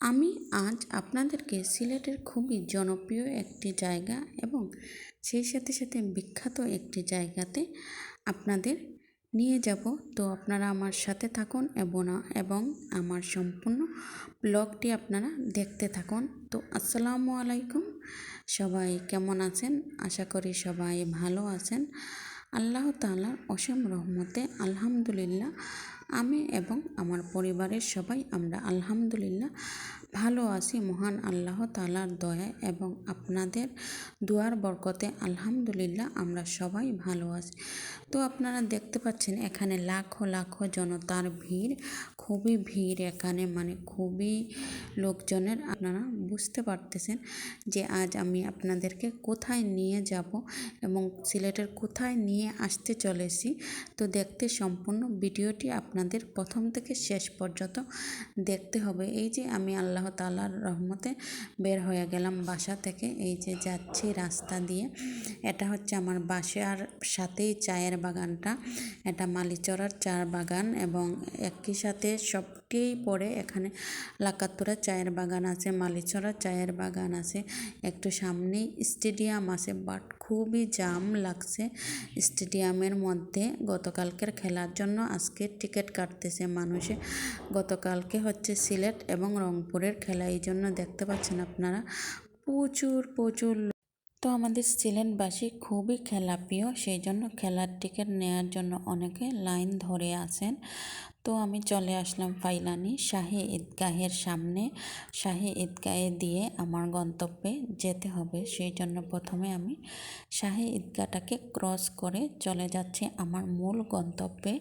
আমি আজ আপনাদেরকে সিলেটের খুবই জনপ্রিয় একটি জায়গা এবং সেই সাথে সাথে বিখ্যাত একটি জায়গাতে আপনাদের নিয়ে যাব। তো আপনারা আমার সাথে থাকুন এবং এবং আমার সম্পূর্ণ ব্লগটি আপনারা দেখতে থাকুন। তো আসসালামু আলাইকুম। সবাই কেমন আছেন? আশা করি সবাই ভালো আছেন। আল্লাহ তাআলার অসীম রহমতে আলহামদুলিল্লাহ আমি এবং আমার পরিবারের সবাই আমরা আলহামদুলিল্লাহ ভালো আছি। মহান আল্লাহ তালার দয়ায় এবং আপনাদের দুয়ার বরকতে আলহামদুলিল্লাহ আমরা সবাই ভালো আছি। তো আপনারা দেখতে পাচ্ছেন এখানে লাখো লাখো জনতার ভিড়, খুবই ভিড় এখানে মানে খুবই লোকজনের। আপনারা বুঝতে পারতেছেন যে আজ আমি আপনাদেরকে কোথায় নিয়ে যাব এবং সিলেটের কোথায় নিয়ে আসতে চলেছি। তো দেখতে সম্পূর্ণ ভিডিওটি আপনাদের প্রথম থেকে শেষ পর্যন্ত দেখতে হবে। এই যে আমি আল্লাহ তালার রহমতে বের হয়ে গেলাম বাসা থেকে। এই যে যাচ্ছি রাস্তা দিয়ে। এটা হচ্ছে আমার বাসার সাথেই চায়ের বাগানটা। এটা মালিচড়ার চার বাগান এবং একই সাথে সবকেই পরে এখানে লাকাতুরা চায়ের বাগান আছে, মালিচড়া চায়ের বাগান আছে। একটু সামনেই স্টেডিয়াম আছে, বাট খুবই জাম লাগছে স্টেডিয়ামের মধ্যে। গতকালকের খেলার জন্য আজকে টিকিট কাটতেছে মানুষে। গতকালকে হচ্ছে সিলেট এবং রংপুরের খেলা, এই জন্য দেখতে পাচ্ছেন আপনারা। প্রচুর প্রচুর তো আমাদের সিলেটবাসী খুবই খেলাপ্রিয়, সেই জন্য খেলার টিকিট নেওয়ার জন্য অনেকে লাইন ধরে আছেন। তো আমি চলে আসলাম ফাইলানি শাহী ঈদগাহের সামনে। শাহী ঈদগাহে দিয়ে আমার গন্তব্যে যেতে হবে। সেই জন্য প্রথমে আমি শাহী ঈদগাহটাকে ক্রস করে চলে যাচ্ছি আমার মূল গন্তব্যে।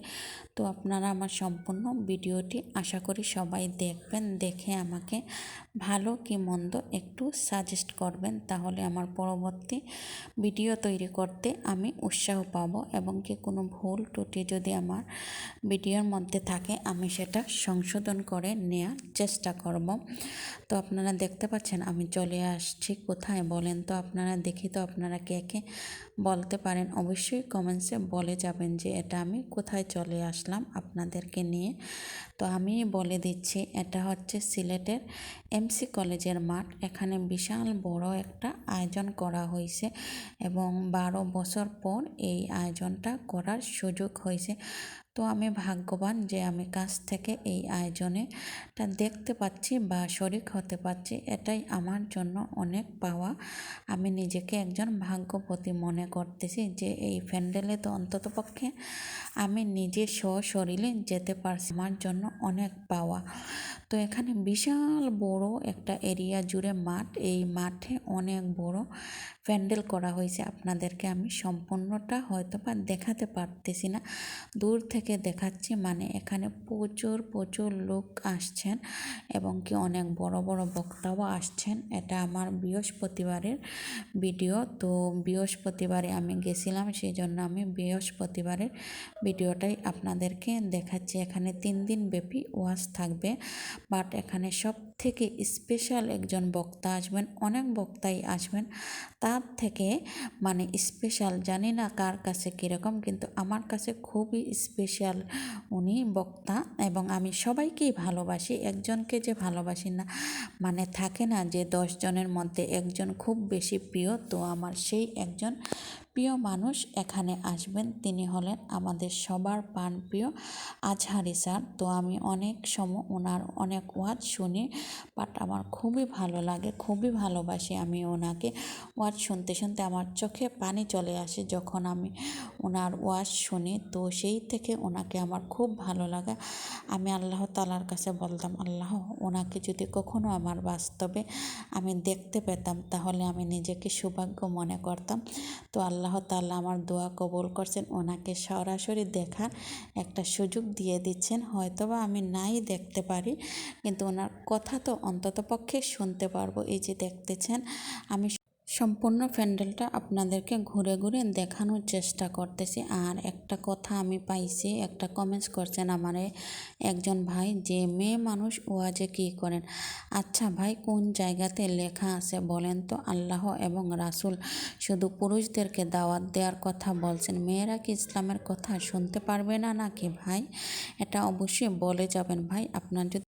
তো আপনারা আমার সম্পূর্ণ ভিডিওটি আশা করি সবাই দেখবেন, দেখে আমাকে ভালো কি মন্দ একটু সাজেস্ট করবেন। তাহলে আমার পরবর্তী ভিডিও তৈরি করতে আমি উৎসাহ পাবো এবং কি কোনো ভুল ত্রুটি যদি আমার ভিডিওর মধ্যে থাকে আমি সেটা সংশোধন করে নেওয়ার চেষ্টা করব। তো আপনারা দেখতে পাচ্ছেন, আমি চলে আসছি কোথায় বলেন তো? আপনারা দেখি তো আপনারা কে কে বলতে পারেন। অবশ্যই কমেন্টসে বলে যাবেন যে এটা আমি কোথায় চলে আসলাম আপনাদেরকে নিয়ে। তো আমি বলে দিচ্ছি, এটা হচ্ছে সিলেটের এমসি কলেজের মাঠ। এখানে বিশাল বড় একটা আয়োজন করা হয়েছে এবং বারো বছর পর এই আয়োজনটা করার সুযোগ হয়েছে। তো আমি ভাগ্যবান যে আমি কাছ থেকে এই আয়োজনেটা দেখতে পাচ্ছি বা শরিক হতে পারছি। এটাই আমার জন্য অনেক পাওয়া। আমি নিজেকে একজন ভাগ্যপতি মনে করতেছি যে এই প্যান্ডেলে তো অন্ততপক্ষে আমি নিজে সশরীরে যেতে পারছি। আমার জন্য অনেক পাওয়া। তো এখানে বিশাল বড় একটা এরিয়া জুড়ে মাঠ। এই মাঠে অনেক বড় প্যান্ডেল করা হয়েছে। আপনাদেরকে আমি সম্পূর্ণটা হয়তো বা দেখাতে পারতেছি না। দূর থেকে দেখাচ্ছি মানে এখানে প্রচুর প্রচুর লোক আসছেন এবং কি অনেক বড় বড় বক্তাও আসছেন। এটা আমার বৃহস্পতিবারের ভিডিও। তো বৃহস্পতিবারে আমি গেছিলাম সেই জন্য আমি বৃহস্পতিবারের ভিডিওটাই আপনাদেরকে দেখাচ্ছি। এখানে তিন দিন ব্যাপী ওয়াজ থাকবে, বাট এখানে সব থেকে স্পেশাল একজন বক্তা আসবেন, অনেক বক্তাই আসবেন। তার থেকে মানে স্পেশাল, জানি না কার কাছে কীরকম, কিন্তু আমার কাছে খুবই স্পেশাল উনি বক্তা এবং আমি সবাইকেই ভালোবাসি। একজনকে যে ভালোবাসি না মানে থাকে না যে দশজনের মধ্যে একজন খুব বেশি প্রিয়, তো আমার সেই একজন প্রিয় মানুষ এখানে আসবেন। তিনি হলেন আমাদের সবার প্রিয় আজহারি স্যার। তো আমি অনেক সময় ওনার অনেক ওয়াজ শুনি বাট আমার খুবই ভালো লাগে, খুবই ভালোবাসি আমি ওনাকে। ওয়াজ শুনতে শুনতে আমার চোখে পানি চলে আসে যখন আমি ওনার ওয়াজ শুনি। তো সেই থেকে ওনাকে আমার খুব ভালো লাগে। আমি আল্লাহ তালার কাছে বলতাম, আল্লাহ, ওনাকে যদি কখনো আমার বাস্তবে আমি দেখতে পেতাম, তাহলে আমি নিজেকে সৌভাগ্য মনে করতাম। তো আল্লাহ তাল্লাহ আমার দোয়া কবল করছেন, ওনাকে সরাসরি দেখার একটা সুযোগ দিয়ে দিচ্ছেন। হয়তোবা আমি নাই দেখতে পারি, কিন্তু ওনার কথা তো অন্তত পক্ষে শুনতে পারব। এই যে দেখতেছেন, আমি সম্পূর্ণ প্যান্ডেলটা আপনাদেরকে ঘুরে ঘুরে দেখানোর চেষ্টা করতেছি। আর একটা কথা আমি পাইছি, একটা কমেন্টস করছেন আমারে একজন ভাই, যে মেয়ে মানুষ ওয়াজে কী করেন? আচ্ছা ভাই, কোন জায়গাতে লেখা আছে বলেন তো, আল্লাহ এবং রাসুল শুধু পুরুষদেরকে দাওয়াত দেওয়ার কথা বলছেন। মেয়েরা কি ইসলামের কথা শুনতে পারবে না নাকি ভাই? এটা অবশ্যই বলে যাবেন ভাই, আপনার যদি